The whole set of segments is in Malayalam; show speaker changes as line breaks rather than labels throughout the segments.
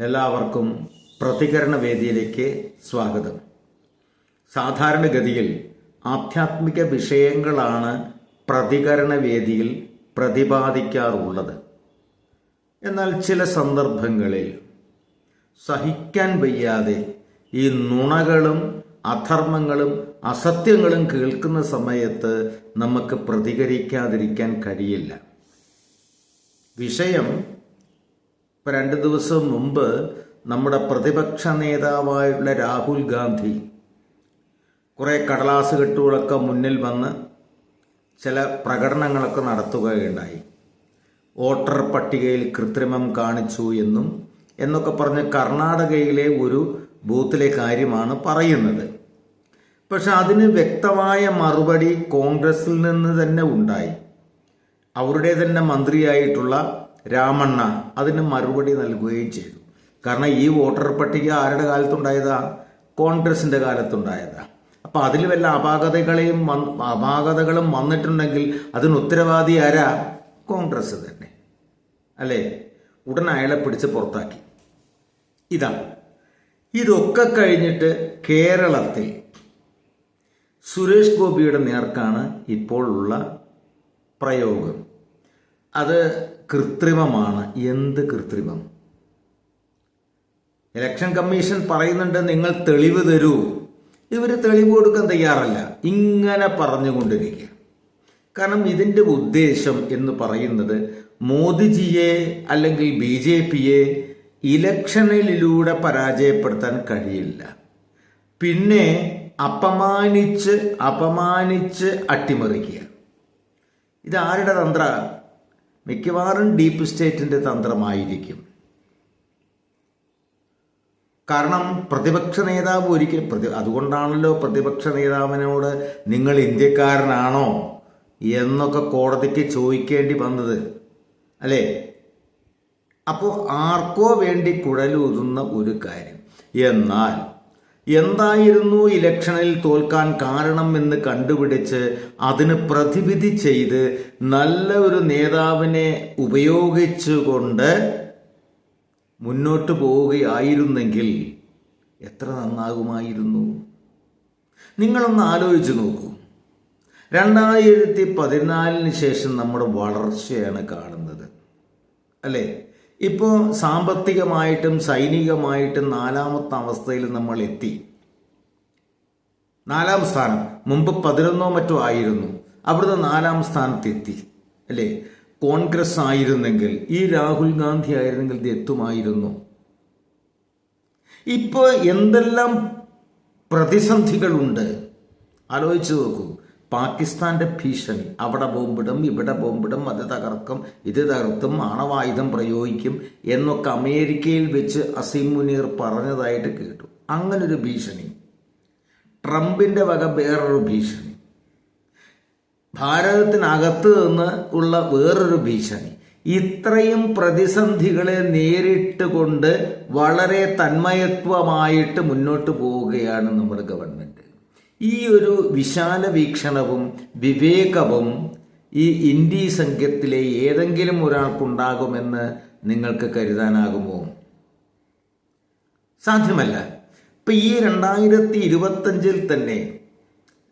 എല്ലാവർക്കും പ്രതികരണ വേദിയിലേക്ക് സ്വാഗതം. സാധാരണഗതിയിൽ ആധ്യാത്മിക വിഷയങ്ങളാണ് പ്രതികരണ വേദിയിൽ പ്രതിപാദിക്കാറുള്ളത്. എന്നാൽ ചില സന്ദർഭങ്ങളിൽ സഹിക്കാൻ വയ്യാതെ ഈ നുണകളും അധർമ്മങ്ങളും അസത്യങ്ങളും കേൾക്കുന്ന സമയത്ത് നമുക്ക് പ്രതികരിക്കാതിരിക്കാൻ കഴിയില്ല. വിഷയം ഇപ്പൊ രണ്ട് ദിവസം മുമ്പ് നമ്മുടെ പ്രതിപക്ഷ നേതാവായുള്ള രാഹുൽ ഗാന്ധി കുറെ കടലാസ് കെട്ടുകളൊക്കെ മുന്നിൽ വന്ന് ചില പ്രകടനങ്ങളൊക്കെ നടത്തുകയുണ്ടായി. വോട്ടർ പട്ടികയിൽ കൃത്രിമം കാണിച്ചു എന്നും എന്നൊക്കെ പറഞ്ഞ് കർണാടകയിലെ ഒരു ബൂത്തിലെ കാര്യമാണ് പറയുന്നത്. പക്ഷെ അതിന് വ്യക്തമായ മറുപടി കോൺഗ്രസിൽ നിന്ന് തന്നെ ഉണ്ടായി. അവരുടെ തന്നെ മന്ത്രിയായിട്ടുള്ള രാമണ്ണ അതിന് മറുപടി നൽകുകയും ചെയ്തു. കാരണം ഈ വോട്ടർ പട്ടിക ആരുടെ കാലത്തുണ്ടായതാ? കോൺഗ്രസിന്റെ കാലത്തുണ്ടായതാ. അപ്പൊ അതിൽ വല്ല അപാകതകളെയും അപാകതകളും വന്നിട്ടുണ്ടെങ്കിൽ അതിന് ഉത്തരവാദി ആരാ? കോൺഗ്രസ് തന്നെ. അല്ലേ? ഉടൻ അയാളെ പിടിച്ച് പുറത്താക്കി. ഇതാണ് ഇതൊക്കെ കഴിഞ്ഞിട്ട് കേരളത്തിൽ സുരേഷ് ഗോപിയുടെ നേർക്കാണ് ഇപ്പോൾ ഉള്ള പ്രയോഗം. അത് കൃത്രിമമാണ്. എന്ത് കൃത്രിമം? ഇലക്ഷൻ കമ്മീഷൻ പറയുന്നുണ്ട് നിങ്ങൾ തെളിവ് തരൂ. ഇവർ തെളിവ് കൊടുക്കാൻ തയ്യാറല്ല. ഇങ്ങനെ പറഞ്ഞുകൊണ്ടിരിക്കുക. കാരണം ഇതിന്റെ ഉദ്ദേശം എന്ന് പറയുന്നത് മോദിജിയെ അല്ലെങ്കിൽ ബി ജെ പിയെ ഇലക്ഷനിലൂടെ പരാജയപ്പെടുത്താൻ കഴിയില്ല. പിന്നെ അപമാനിച്ച് അപമാനിച്ച് അട്ടിമറിക്കുക. ഇത് ആരുടെ തന്ത്ര? മിക്കവാറും ഡീപ്പ് സ്റ്റേറ്റിന്റെ തന്ത്രമായിരിക്കും. കാരണം പ്രതിപക്ഷ നേതാവ് ഒരിക്കലും പ്രതി അതുകൊണ്ടാണല്ലോ പ്രതിപക്ഷ നേതാവിനോട് നിങ്ങൾ ഇന്ത്യക്കാരനാണോ എന്നൊക്കെ കോടതിക്ക് ചോദിക്കേണ്ടി വന്നത്. അല്ലേ? അപ്പോൾ ആർക്കോ വേണ്ടി കുഴലൂതുന്ന ഒരു കാര്യം. എന്നാൽ എന്തായിരുന്നു ഇലക്ഷനിൽ തോൽക്കാൻ കാരണം എന്ന് കണ്ടുപിടിച്ച് അതിന് പ്രതിവിധി ചെയ്ത് നല്ല ഒരു നേതാവിനെ ഉപയോഗിച്ചുകൊണ്ട് മുന്നോട്ട് പോവുകയായിരുന്നെങ്കിൽ എത്ര നന്നാകുമായിരുന്നു? നിങ്ങളൊന്ന് ആലോചിച്ച് നോക്കൂ. രണ്ടായിരത്തി പതിനാലിന് ശേഷം നമ്മുടെ വളർച്ചയാണ് കാണുന്നത്. അല്ലേ? ഇപ്പോൾ സാമ്പത്തികമായിട്ടും സൈനികമായിട്ടും നാലാമത്തെ അവസ്ഥയിൽ നമ്മൾ എത്തി. നാലാം സ്ഥാനം. മുമ്പ് പതിനൊന്നോ മറ്റോ ആയിരുന്നു. അവിടുന്ന് നാലാം സ്ഥാനത്തെത്തി അല്ലേ? കോൺഗ്രസ് ആയിരുന്നെങ്കിൽ ഈ രാഹുൽ ഗാന്ധി ആയിരുന്നെങ്കിൽ ഇത് എത്തുമായിരുന്നു. ഇപ്പോൾ എന്തെല്ലാം പ്രതിസന്ധികളുണ്ട്? ആലോചിച്ചു നോക്കൂ. പാകിസ്ഥാന്റെ ഭീഷണി. അവിടെ ബോംബിടും ഇവിടെ ബോംബിടും അത് തകർക്കും ഇത് തകർത്തും ആണവായുധം പ്രയോഗിക്കും എന്നൊക്കെ അമേരിക്കയിൽ വെച്ച് അസീം മുനീർ പറഞ്ഞതായിട്ട് കേട്ടു. അങ്ങനൊരു ഭീഷണി. ട്രംപിന്റെ വക വേറൊരു ഭീഷണി. ഭാരതത്തിനകത്ത് നിന്ന് ഉള്ള വേറൊരു ഭീഷണി. ഇത്രയും പ്രതിസന്ധികളെ നേരിട്ട് കൊണ്ട് വളരെ തന്മയത്വമായിട്ട് മുന്നോട്ട് പോവുകയാണ് നമ്മുടെ ഗവൺമെന്റ്. ഈ ഒരു വിശാല വീക്ഷണവും വിവേകവും ഈ ഇന്ത്യ സംഘത്തിലെ ഏതെങ്കിലും ഒരാൾക്കുണ്ടാകുമെന്ന് നിങ്ങൾക്ക് കരുതാനാകുമോ? സാധ്യമല്ല. ഇപ്പൊ ഈ രണ്ടായിരത്തി ഇരുപത്തഞ്ചിൽ തന്നെ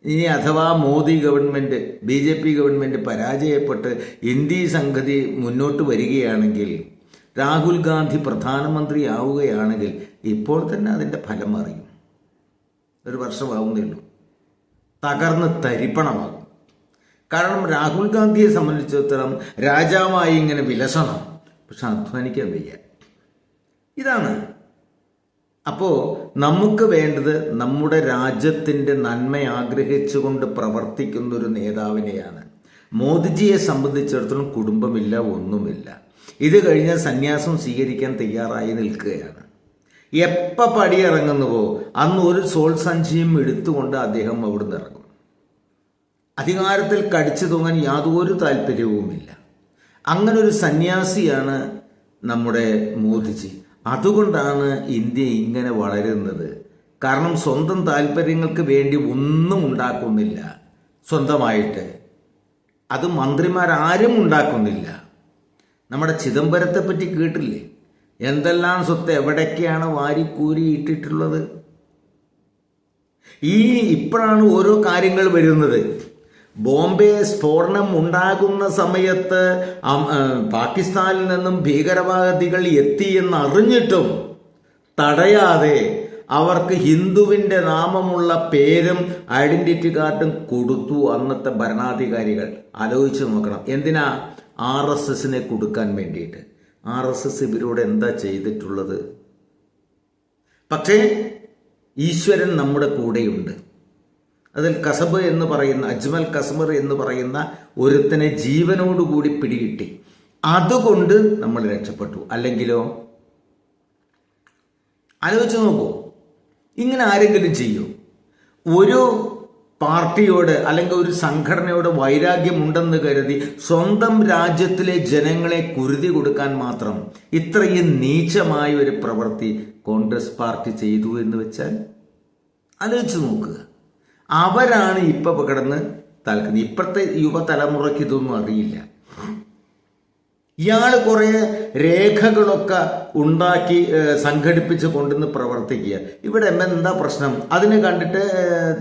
ഇനി അഥവാ Modi government B J P government പരാജയപ്പെട്ട് ഇന്ത്യ സംഗതി മുന്നോട്ട് വരികയാണെങ്കിൽ രാഹുൽ ഗാന്ധി പ്രധാനമന്ത്രിയാവുകയാണെങ്കിൽ ഇപ്പോൾ തന്നെ അതിന്റെ ഫലം അറിയും. ഒരു വർഷമാവുന്നേ ഉള്ളൂ. തകർന്ന് തരിപ്പണമാകും. കാരണം രാഹുൽ ഗാന്ധിയെ സംബന്ധിച്ചിടത്തോളം രാജാവായി ഇങ്ങനെ വിലസണം. പക്ഷെ അധ്വാനിക്കാൻ വയ്യ. ഇതാണ്. അപ്പോ നമുക്ക് വേണ്ടത് നമ്മുടെ രാജ്യത്തിന്റെ നന്മ ആഗ്രഹിച്ചുകൊണ്ട് പ്രവർത്തിക്കുന്ന ഒരു നേതാവിനെയാണ്. മോദിജിയെ സംബന്ധിച്ചിടത്തോളം കുടുംബമില്ല ഒന്നുമില്ല. ഇത് കഴിഞ്ഞാൽ സന്യാസം സ്വീകരിക്കാൻ തയ്യാറായി നിൽക്കുകയാണ്. എപ്പ പടിയിറങ്ങുന്നുവോ അന്ന് ഒരു സോൾ സഞ്ചിയും എടുത്തുകൊണ്ട് അദ്ദേഹം അവിടുന്ന് ഇറങ്ങും. അധികാരത്തിൽ കടിച്ചു തൂങ്ങാൻ യാതൊരു താല്പര്യവുമില്ല. അങ്ങനെ ഒരു സന്യാസിയാണ് നമ്മുടെ മോദിജി. അതുകൊണ്ടാണ് ഇന്ത്യ ഇങ്ങനെ വളരുന്നത്. കാരണം സ്വന്തം താല്പര്യങ്ങൾക്ക് വേണ്ടി ഒന്നും ഉണ്ടാക്കുന്നില്ല. സ്വന്തമായിട്ട്. അത് മന്ത്രിമാരാരും ഉണ്ടാക്കുന്നില്ല. നമ്മുടെ ചിദംബരത്തെ പറ്റി കേട്ടില്ലേ? എന്തെല്ലാം സ്വത്ത് എവിടേക്കാണ് വാരിക്കൂരി ഇട്ടിട്ടുള്ളത് ഈ ഇപ്പോഴാണ് ഓരോ കാര്യങ്ങൾ വരുന്നത്. ബോംബെ സ്ഫോടനം ഉണ്ടാകുന്ന സമയത്ത് പാകിസ്ഥാനിൽ നിന്നും ഭീകരവാദികൾ എത്തി എന്ന് അറിഞ്ഞിട്ടും തടയാതെ അവർക്ക് ഹിന്ദുവിന്റെ നാമമുള്ള പേരും ഐഡന്റിറ്റി കാർഡും കൊടുത്തു അന്നത്തെ ഭരണാധികാരികൾ. ആലോചിച്ച് നോക്കണം. എന്തിനാ ആർ എസ് എസിനെ കൊടുക്കാൻ വേണ്ടിയിട്ട്? ആർ എസ് എസ് ഇവരോട് എന്താ ചെയ്തിട്ടുള്ളത്? പക്ഷേ ഈശ്വരൻ നമ്മുടെ കൂടെയുണ്ട്. അതിൽ കസബ് എന്ന് പറയുന്ന അജ്മൽ കസ്മർ എന്ന് പറയുന്ന ഒരുത്തനെ ജീവനോടുകൂടി പിടികിട്ടി. അതുകൊണ്ട് നമ്മൾ രക്ഷപ്പെട്ടു. അല്ലെങ്കിലോ? ആലോചിച്ച് നോക്കൂ. ഇങ്ങനെ ആരെങ്കിലും ചെയ്യൂ? ഒരു പാർട്ടിയോട് അല്ലെങ്കിൽ ഒരു സംഘടനയോട് വൈരാഗ്യമുണ്ടെന്ന് കരുതി സ്വന്തം രാജ്യത്തിലെ ജനങ്ങളെ കുരുതി കൊടുക്കാൻ മാത്രം ഇത്രയും നീചമായ ഒരു പ്രവൃത്തി കോൺഗ്രസ് പാർട്ടി ചെയ്തു എന്ന് വെച്ചാൽ ആലോചിച്ച് നോക്കുക അവരാണ് ഇപ്പൊ കിടന്ന് തൽക്കുന്നത് ഇപ്പോഴത്തെ യുവതലമുറയ്ക്ക് ഇതൊന്നും അറിയില്ല. ഇയാൾ കുറെ രേഖകളൊക്കെ ഉണ്ടാക്കി സംഘടിപ്പിച്ച് കൊണ്ടുവന്ന് പ്രവർത്തിക്കുക. ഇവിടെ എം എന്താ പ്രശ്നം? അതിന് കണ്ടിട്ട്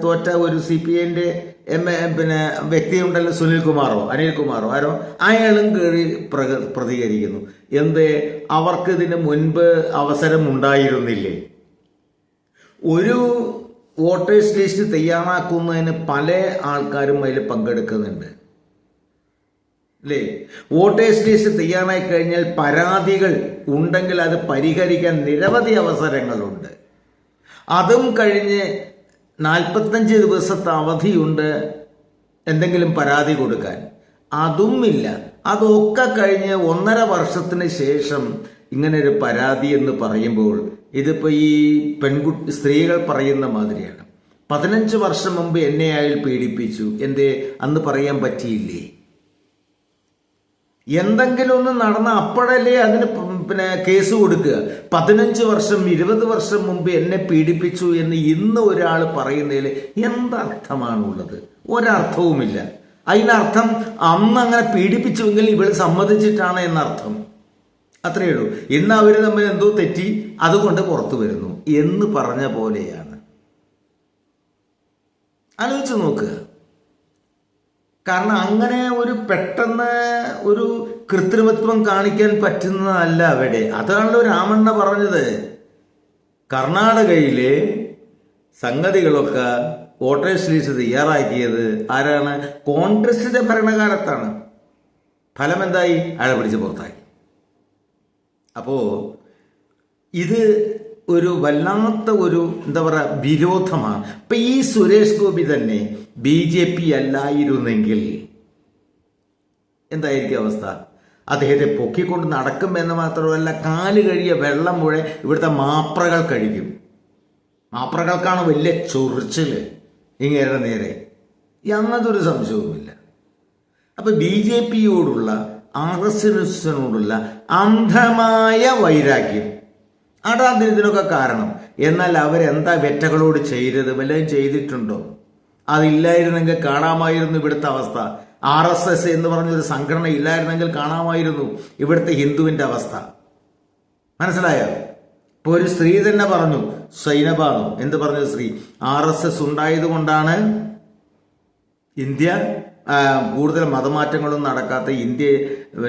തോറ്റ ഒരു സി പി ഐന്റെ എം പിന്നെ വ്യക്തിയുണ്ടല്ലോ സുനിൽ കുമാറോ അനിൽകുമാറോ ആരോ? അയാളും കയറി പ്ര പ്രതികരിക്കുന്നു. എന്ത്? അവർക്ക് ഇതിന് മുൻപ് അവസരം ഉണ്ടായിരുന്നില്ലേ ഒരു വോട്ടേഴ്സ് ലിസ്റ്റ് തയ്യാറാക്കുന്നതിന് പല ആൾക്കാരും അതിൽ പങ്കെടുക്കുന്നുണ്ട്. അല്ലേ വോട്ടേഴ്സ് ലിസ്റ്റ് തയ്യാറായി കഴിഞ്ഞാൽ പരാതികൾ ഉണ്ടെങ്കിൽ അത് പരിഹരിക്കാൻ നിരവധി അവസരങ്ങളുണ്ട്. അതും കഴിഞ്ഞ് നാൽപ്പത്തഞ്ച് ദിവസത്തെ അവധിയുണ്ട് എന്തെങ്കിലും പരാതി കൊടുക്കാൻ. അതും ഇല്ല അതൊക്കെ കഴിഞ്ഞ് ഒന്നര വർഷത്തിന് ശേഷം ഇങ്ങനെ ഒരു പരാതി എന്ന് പറയുമ്പോൾ ഇതിപ്പോൾ ഈ പെൺകുട്ടി സ്ത്രീകൾ പറയുന്ന മാതിരിയാണ്. പതിനഞ്ച് വർഷം മുമ്പ് എന്നെ അയാൾ പീഡിപ്പിച്ചു. എന്തേ? അന്ന് പറയാൻ പറ്റിയില്ലേ? എന്തെങ്കിലും ഒന്ന് നടന്ന അപ്പോഴല്ലേ അതിന് പിന്നെ കേസ് കൊടുക്കുക. പതിനഞ്ച് വർഷം ഇരുപത് വർഷം മുമ്പ് എന്നെ പീഡിപ്പിച്ചു എന്ന് ഇന്ന് ഒരാൾ പറയുന്നതിൽ എന്തർത്ഥമാണുള്ളത്? ഒരർത്ഥവുമില്ല. അതിനർത്ഥം അന്ന് അങ്ങനെ പീഡിപ്പിച്ചുവെങ്കിൽ ഇവൾ സമ്മതിച്ചിട്ടാണ് എന്നർത്ഥം. അത്രയേ ഉള്ളൂ. ഇന്ന് അവർ തമ്മിൽ എന്തോ തെറ്റി അതുകൊണ്ട് പുറത്തു വരുന്നു. എന്ന് പറഞ്ഞ പോലെയാണ്. ആലോചിച്ച് നോക്കുക. കാരണം അങ്ങനെ ഒരു പെട്ടെന്ന് ഒരു കൃത്രിമത്വം കാണിക്കാൻ പറ്റുന്നതല്ല അവിടെ. അതാണല്ലോ രാമണ്ണ പറഞ്ഞത്. കർണാടകയിലെ സംഗതികളൊക്കെ വോട്ടേഴ്സ് ലിസ്റ്റ് തയ്യാറാക്കിയത് ആരാണ്? കോൺഗ്രസിന്റെ ഭരണകാലത്താണ്. ഫലം എന്തായി അഴ പിടിച്ച് പുറത്താക്കി. അപ്പോ ഇത് ഒരു വല്ലാത്ത ഒരു എന്താ പറയുക വിരോധമാണ്. ഇപ്പൊ ഈ സുരേഷ് ഗോപി തന്നെ ബി ജെ പി അല്ലായിരുന്നെങ്കിൽ എന്തായിരിക്കും അവസ്ഥ? അദ്ദേഹത്തെ പൊക്കിക്കൊണ്ട് നടക്കും എന്ന് മാത്രമല്ല കാൽ കഴിയ വെള്ളം മുഴ ഇവിടുത്തെ മാപ്രകൾ കഴിക്കും മാപ്രകൾക്കാണ് വലിയ ചൊറിച്ചിൽ ഇങ്ങനെ നേരെ. യാതൊരു സംശയവുമില്ല. അപ്പൊ ബി ജെ പിയോടുള്ള ആർ എസ് എസിനോടുള്ള അന്ധമായ വൈരാഗ്യം അതാണ് ഇതിനൊക്കെ കാരണം. എന്നാൽ അവരെന്താ വെറ്റകളോട് ചെയ്തത്? വല്ലതും ചെയ്തിട്ടുണ്ടോ? അതില്ലായിരുന്നെങ്കിൽ കാണാമായിരുന്നു ഇവിടുത്തെ അവസ്ഥ. ആർ എസ് എസ് എന്ന് പറഞ്ഞൊരു സംഘടന ഇല്ലായിരുന്നെങ്കിൽ കാണാമായിരുന്നു ഇവിടുത്തെ ഹിന്ദുവിന്റെ അവസ്ഥ. മനസ്സിലായോ? ഇപ്പൊ ഒരു സ്ത്രീ തന്നെ പറഞ്ഞു സൈനബാനോ എന്ത് പറഞ്ഞു സ്ത്രീ. ആർ എസ് എസ് ഉണ്ടായത് കൊണ്ടാണ് ഇന്ത്യ കൂടുതൽ മതമാറ്റങ്ങളൊന്നും നടക്കാത്ത ഇന്ത്യ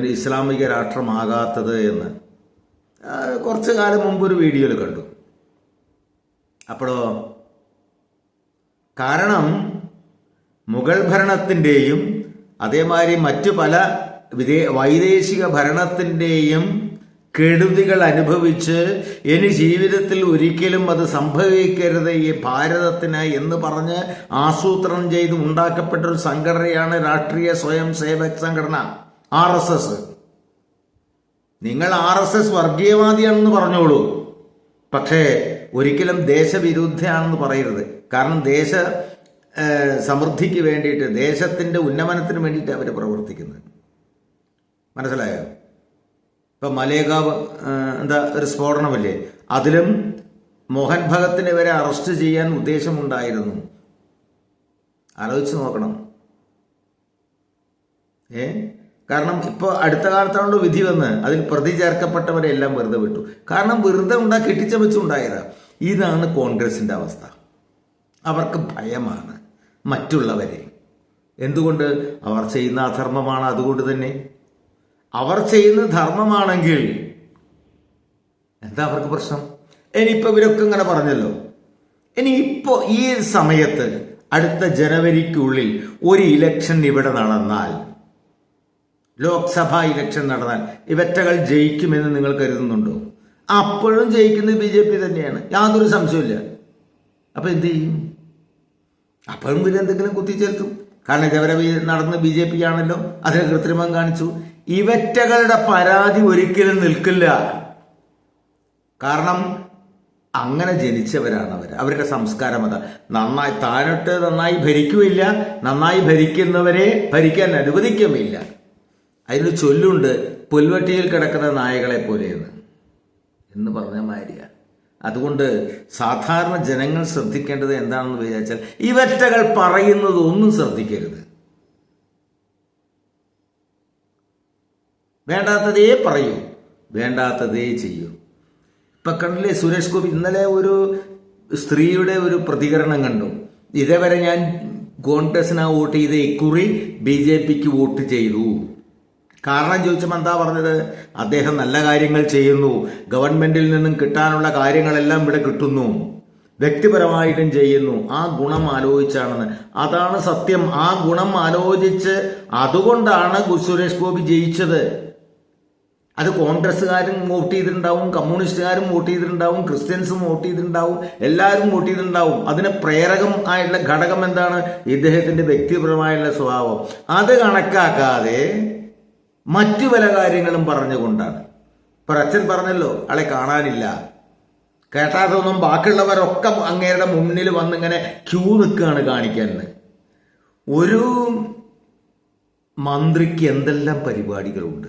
ഇസ്ലാമിക രാഷ്ട്രമാകാത്തത് എന്ന്. കുറച്ച് കാലം മുമ്പ് ഒരു വീഡിയോയിൽ കണ്ടു. അപ്പോഴോ കാരണം മുഗൾ ഭരണത്തിന്റെയും അതേമാതിരി മറ്റു പല വിദേ വൈദേശിക ഭരണത്തിന്റെയും കെടുതികൾ അനുഭവിച്ച് ഇനി ജീവിതത്തിൽ ഒരിക്കലും അത് സംഭവിക്കരുത് ഈ ഭാരതത്തിന് എന്ന് പറഞ്ഞ് ആസൂത്രണം ചെയ്ത് ഉണ്ടാക്കപ്പെട്ട ഒരു സംഘടനയാണ് Rashtriya Swayam Sevak Sanghatana R S S. നിങ്ങൾ ആർ എസ് എസ് വർഗീയവാദിയാണെന്ന് പറഞ്ഞോളൂ. പക്ഷേ ഒരിക്കലും ദേശവിരുദ്ധയാണെന്ന് പറയരുത്. കാരണം ദേശ സമൃദ്ധിക്ക് വേണ്ടിയിട്ട് ദേശത്തിന്റെ ഉന്നമനത്തിന് വേണ്ടിയിട്ട് അവർ പ്രവർത്തിക്കുന്നത്. മനസ്സിലായോ? ഇപ്പം മലേഗാവ് എന്താ ഒരു സ്ഫോടനമല്ലേ? അതിലും മോഹൻ ഭഗത്തിനെ വരെ അറസ്റ്റ് ചെയ്യാൻ ഉദ്ദേശമുണ്ടായിരുന്നു. ആലോചിച്ച് നോക്കണം. ഏ? കാരണം ഇപ്പോൾ അടുത്ത കാലത്താണല്ലോ വിധി വന്ന്. അതിൽ പ്രതി ചേർക്കപ്പെട്ടവരെ എല്ലാം വെറുതെ വിട്ടു. കാരണം വെറുതെ ഉണ്ടാ കെട്ടിച്ചമച്ചുണ്ടായതാ ഇതാണ് കോൺഗ്രസിന്റെ അവസ്ഥ. അവർക്ക് ഭയമാണ് മറ്റുള്ളവരെ. എന്തുകൊണ്ട്? അവർ ചെയ്യുന്ന അധർമ്മമാണ് അതുകൊണ്ട് തന്നെ. അവർ ചെയ്യുന്ന ധർമ്മമാണെങ്കിൽ എന്താ അവർക്ക് പ്രശ്നം? ഇനിയിപ്പോൾ ഇവരൊക്കെ ഇങ്ങനെ പറഞ്ഞല്ലോ. ഇനി ഇപ്പോൾ ഈ സമയത്ത് അടുത്ത ജനുവരിക്കുള്ളിൽ ഒരു ഇലക്ഷൻ ഇവിടെ നടന്നാൽ ലോക്സഭാ ഇലക്ഷൻ നടന്നാൽ ഇവറ്റകൾ ജയിക്കുമെന്ന് നിങ്ങൾ കരുതുന്നുണ്ടോ? അപ്പോഴും ജയിക്കുന്നത് ബി ജെ പി തന്നെയാണ്. യാതൊരു സംശയമില്ല അപ്പൊ എന്ത് ചെയ്യും? അപ്പോഴും പിന്നെ എന്തെങ്കിലും കുത്തിച്ചേർത്തും കാരണം ഇതവരെ നടന്ന് ബി ജെ പി ആണല്ലോ. അതിന് കൃത്രിമം കാണിച്ചു. ഇവറ്റകളുടെ പരാതി ഒരിക്കലും നിൽക്കില്ല. കാരണം അങ്ങനെ ജനിച്ചവരാണ് അവർ അവരുടെ സംസ്കാരം അതാ. നന്നായി താനിട്ട് നന്നായി ഭരിക്കുകയില്ല നന്നായി ഭരിക്കുന്നവരെ ഭരിക്കാൻ അനുവദിക്കുമില്ല അതിനൊരു ചൊല്ലുണ്ട് പുൽവട്ടിയിൽ കിടക്കുന്ന നായകളെ പോലെയെന്ന്. എന്ന് പറഞ്ഞ മാരിയ. അതുകൊണ്ട് സാധാരണ ജനങ്ങൾ ശ്രദ്ധിക്കേണ്ടത് എന്താണെന്ന് വിചാരിച്ചാൽ ഇവറ്റകൾ പറയുന്നത് ഒന്നും ശ്രദ്ധിക്കരുത്. വേണ്ടാത്തതേ പറയൂ വേണ്ടാത്തതേ ചെയ്യൂ. ഇപ്പൊ കണ്ടില്ലേ സുരേഷ് ഗോപി ഇന്നലെ ഒരു സ്ത്രീയുടെ ഒരു പ്രതികരണം കണ്ടു. ഇതേവരെ ഞാൻ കോൺഗ്രസിനാ വോട്ട് ചെയ്ത് ഇക്കുറി ബി ജെ പിക്ക് വോട്ട് ചെയ്തു. കാരണം ചോദിച്ചപ്പോൾ എന്താ പറഞ്ഞത്? അദ്ദേഹം നല്ല കാര്യങ്ങൾ ചെയ്യുന്നു. ഗവൺമെന്റിൽ നിന്നും കിട്ടാനുള്ള കാര്യങ്ങളെല്ലാം ഇവിടെ കിട്ടുന്നു. വ്യക്തിപരമായിട്ടും ചെയ്യുന്നു. ആ ഗുണം ആലോചിച്ചാണെന്ന്. അതാണ് സത്യം. ആ ഗുണം ആലോചിച്ച് അതുകൊണ്ടാണ് സുരേഷ് ഗോപി ജയിച്ചത്. അത് കോൺഗ്രസ്സുകാരും വോട്ട് ചെയ്തിട്ടുണ്ടാവും കമ്മ്യൂണിസ്റ്റുകാരും വോട്ട് ചെയ്തിട്ടുണ്ടാവും ക്രിസ്ത്യൻസും വോട്ട് ചെയ്തിട്ടുണ്ടാവും എല്ലാവരും വോട്ട് ചെയ്തിട്ടുണ്ടാവും. അതിന് പ്രേരകം ആയിട്ടുള്ള ഘടകം എന്താണ്? ഇദ്ദേഹത്തിന്റെ വ്യക്തിപരമായുള്ള സ്വഭാവം. അത് കണക്കാക്കാതെ മറ്റു പല കാര്യങ്ങളും പറഞ്ഞുകൊണ്ടാണ്. ഇപ്പൊ അച്ഛൻ പറഞ്ഞല്ലോ ആളെ കാണാനില്ല. കേട്ടാത്തൊന്നും ബാക്കിയുള്ളവരൊക്കെ അങ്ങേരുടെ മുന്നിൽ വന്നിങ്ങനെ ക്യൂ നിൽക്കുകയാണ് കാണിക്കാൻ ഒരു മന്ത്രിക്ക് എന്തെല്ലാം പരിപാടികളുണ്ട്?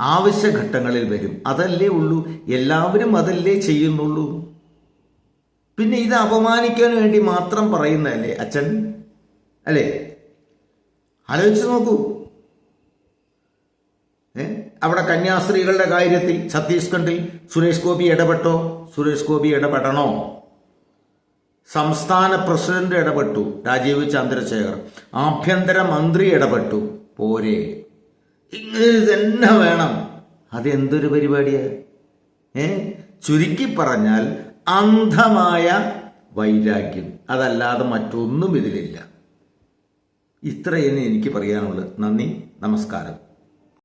ആവശ്യഘട്ടങ്ങളിൽ വരും. അതല്ലേ ഉള്ളൂ. എല്ലാവരും അതല്ലേ ചെയ്യുന്നുള്ളൂ. പിന്നെ ഇത് അപമാനിക്കാൻ വേണ്ടി മാത്രം പറയുന്നതല്ലേ അച്ഛൻ? അല്ലേ? ആലോചിച്ച് നോക്കൂ? അവിടെ കന്യാസ്ത്രീകളുടെ കാര്യത്തിൽ ഛത്തീസ്ഗഡിൽ സുരേഷ് ഗോപി ഇടപെട്ടോ? സുരേഷ് ഗോപി ഇടപെടണോ? സംസ്ഥാന പ്രസിഡന്റ് ഇടപെട്ടു രാജീവ് ചന്ദ്രശേഖർ. ആഭ്യന്തര മന്ത്രി ഇടപെട്ടു. പോരെ. ഇങ്ങനെ തന്നെ വേണം. അതെന്തൊരു പരിപാടിയാ? ഏ? ചുരുക്കി പറഞ്ഞാൽ അന്ധമായ വൈരാഗ്യം. അതല്ലാതെ മറ്റൊന്നും ഇതിലില്ല. ഇത്രയെന്ന് എനിക്ക് പറയാനുള്ളത് നന്ദി നമസ്കാരം.